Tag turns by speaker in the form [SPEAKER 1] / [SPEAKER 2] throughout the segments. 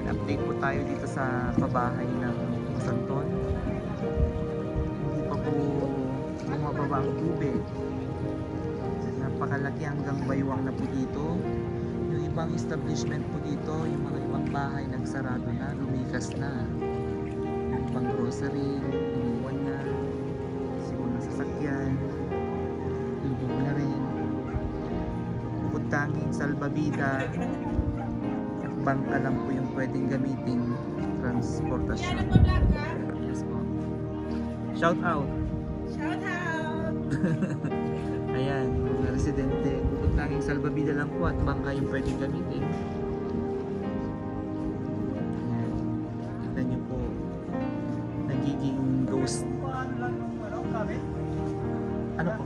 [SPEAKER 1] Ayan, update po tayo dito sa pabahay ng Santon. Hindi pa po bumababa ang tubig. Napakalaki hanggang baywang na po dito. Yung ibang establishment po dito, yung mga ibang bahay nagsarado na, lumikas na. Yung ibang grocery, iniwan na. Siguro na sasakyan. Lubog na rin. Bukod tanging salbabida bangka lang po yung pwedeng gamiting transportasyon. Yes po. Shout out!
[SPEAKER 2] Shout out!
[SPEAKER 1] Ayan, mga residente. Bukod tanging salbabida lang po at bangka yung pwedeng gamitin. Ayan. Kita po. Nagiging ghost. Ano po?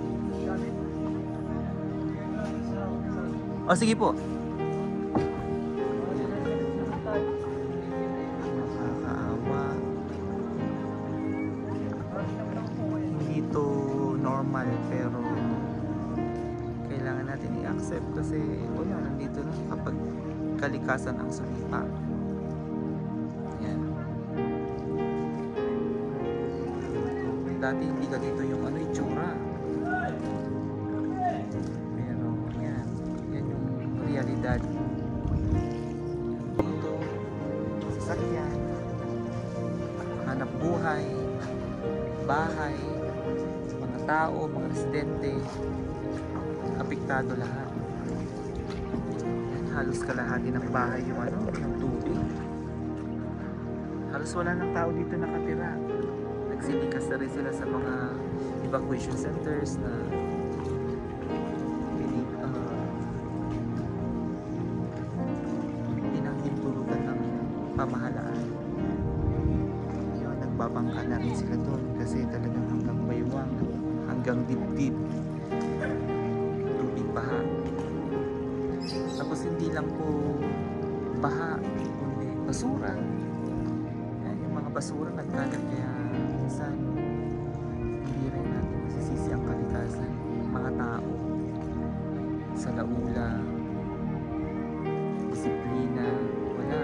[SPEAKER 1] O sige po. Kalikasan ang sumipa. Yan. Dati hindi ganito yung ano itsura. Pero yan, yan yung realidad. Dito, sasakyan, hanap buhay, bahay, mga tao, mga residente, apektado lahat. Halos kalahati ng bahay yung ano, ng tubig. Halos wala ng tao dito nakatira. Nagsilikas na rin sila sa mga evacuation centers na pinip, uh, pinanghintulutan ng pamahalaan. Yun, nagbabangka na rin sila doon kasi talagang hanggang baywang, hanggang dibdib tubig baha. Lang po baha, kundi basura. Yan, yung mga basura nagkalat kaya minsan hindi rin natin masisisi ang kalikasan. Mga tao sa laula, disiplina, wala.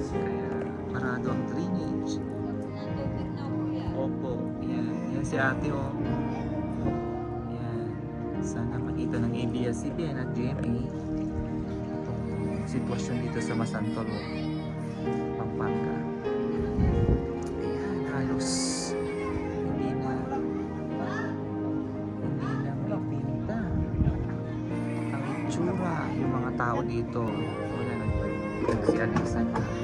[SPEAKER 1] Kaya parado ang drainage. Opo, yan. Yan si ate oh. Sana makita ng ABS-CBN at GMA sitwasyon dito sa Masantol, oh. Pampanga. Ayan, halos hindi na hindi na mapinta ang itsura yung mga tao dito. Wala nang nagsialisan na.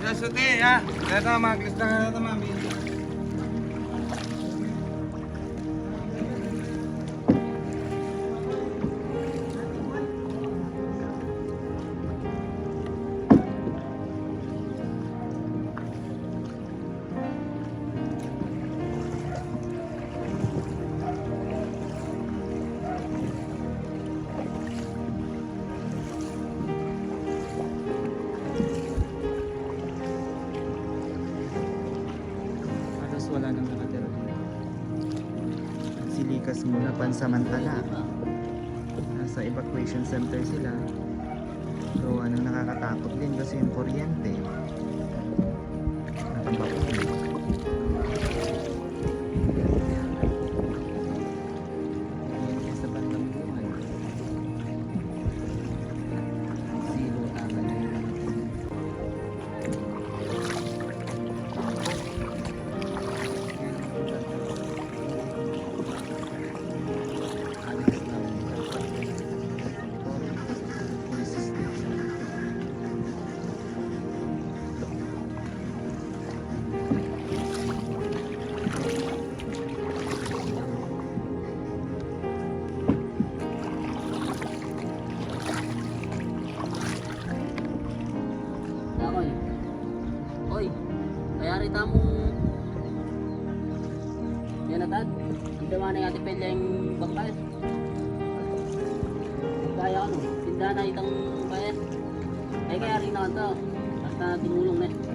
[SPEAKER 3] Ya, suti ya. Kaya maglis na nga ito.
[SPEAKER 1] Silikas muna pansamantala. Nasa evacuation center sila. So, anong nakakatakot din kasi yung kuryente.
[SPEAKER 4] Tindahan na itong bayan. Ay kaya rin na ito. Basta tumulong na
[SPEAKER 1] eh.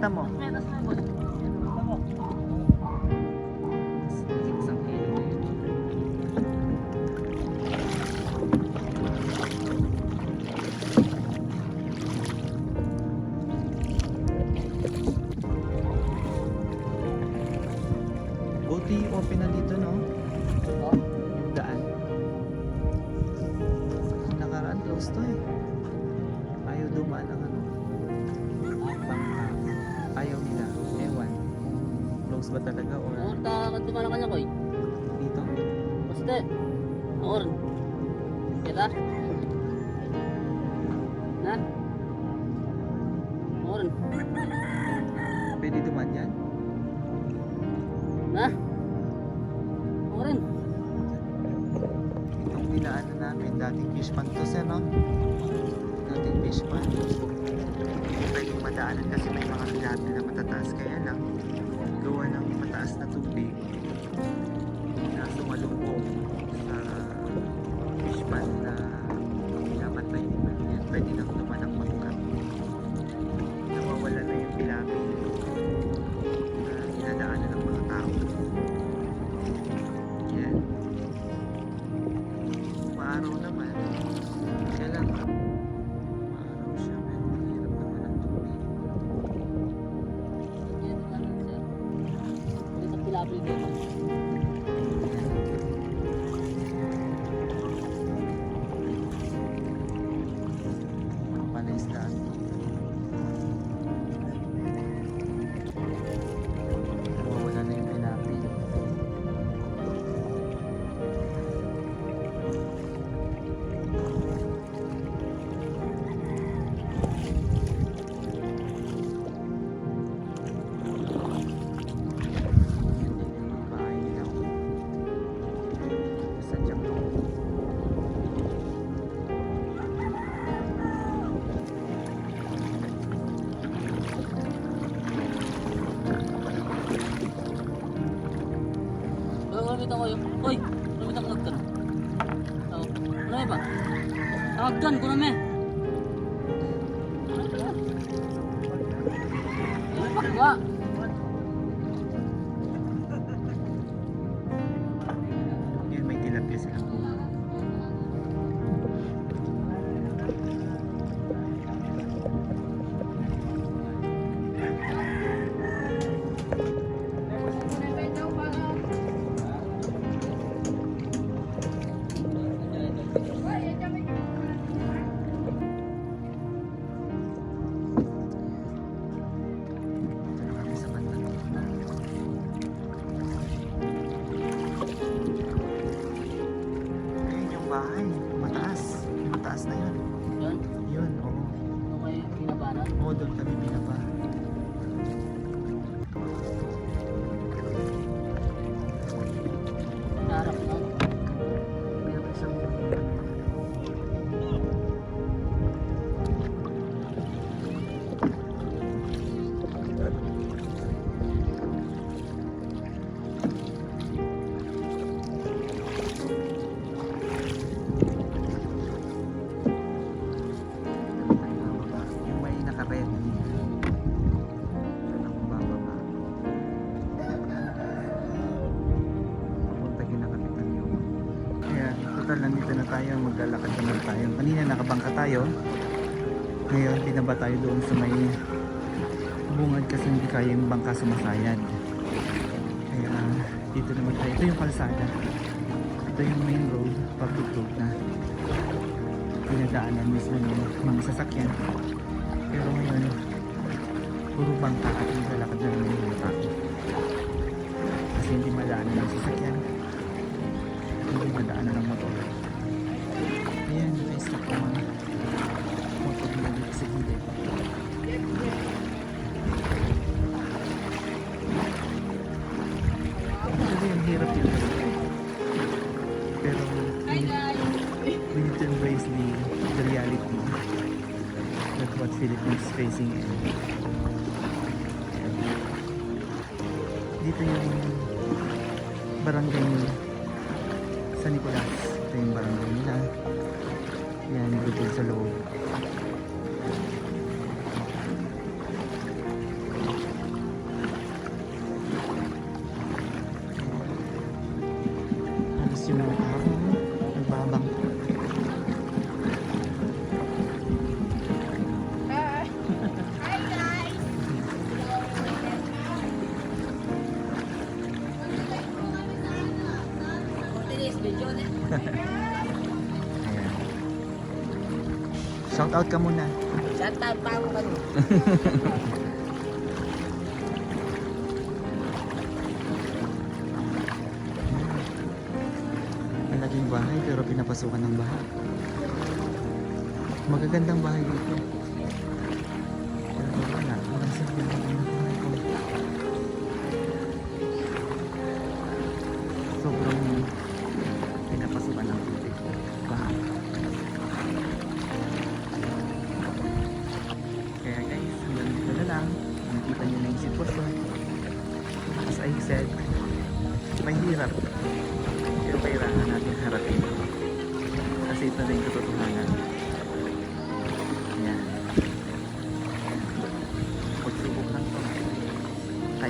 [SPEAKER 1] 那么。Close ba talaga? Or...
[SPEAKER 4] Oo, takakad ko na kanya ko.
[SPEAKER 1] Dito?
[SPEAKER 4] Basta. Or. Kita? Diba? Na? Or.
[SPEAKER 1] Pwede dumaan yan?
[SPEAKER 4] Na? Or.
[SPEAKER 1] Itong dinaanan namin, dating fish pond to siya, no? Dating fish pond. Pwede madaanan kasi may mga lahat na matataas kaya lang gawa ng mataas na tubig. おい飲みたくなったらお
[SPEAKER 4] ドライバー。たっ
[SPEAKER 1] かん。ごめ taas na
[SPEAKER 4] yun. Yun? Yun, oo. Ano doon
[SPEAKER 1] kayo pinabanan? Oo, doon kami pinabanan. Maglalakad naman tayo. Kanina nakabangka tayo. Ngayon, binaba tayo doon sa may bungad kasi hindi kaya yung bangka sumasayad. Kaya dito naman tayo. Ito yung kalsada. Ito yung main road, public road na pinadaanan mismo ng mga sasakyan. Pero ngayon, puro bangka at naglalakad na naman yung tao. Kasi hindi madaanan ng sasakyan. Hindi madaanan ng motor. Ang mga motor na sa to embrace the, the reality of what Philippines is facing. And, dito yung barangay San Nicolas. Ito yung barangay sa loob. Alis yung mga tao. Nagbabang.
[SPEAKER 2] Hi guys!
[SPEAKER 1] Shout out ka muna.
[SPEAKER 2] Shout out pa ako kanu.
[SPEAKER 1] Ang naging bahay pero pinapasukan ng baha. Magagandang bahay dito. Pero wala, walang silbi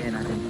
[SPEAKER 1] en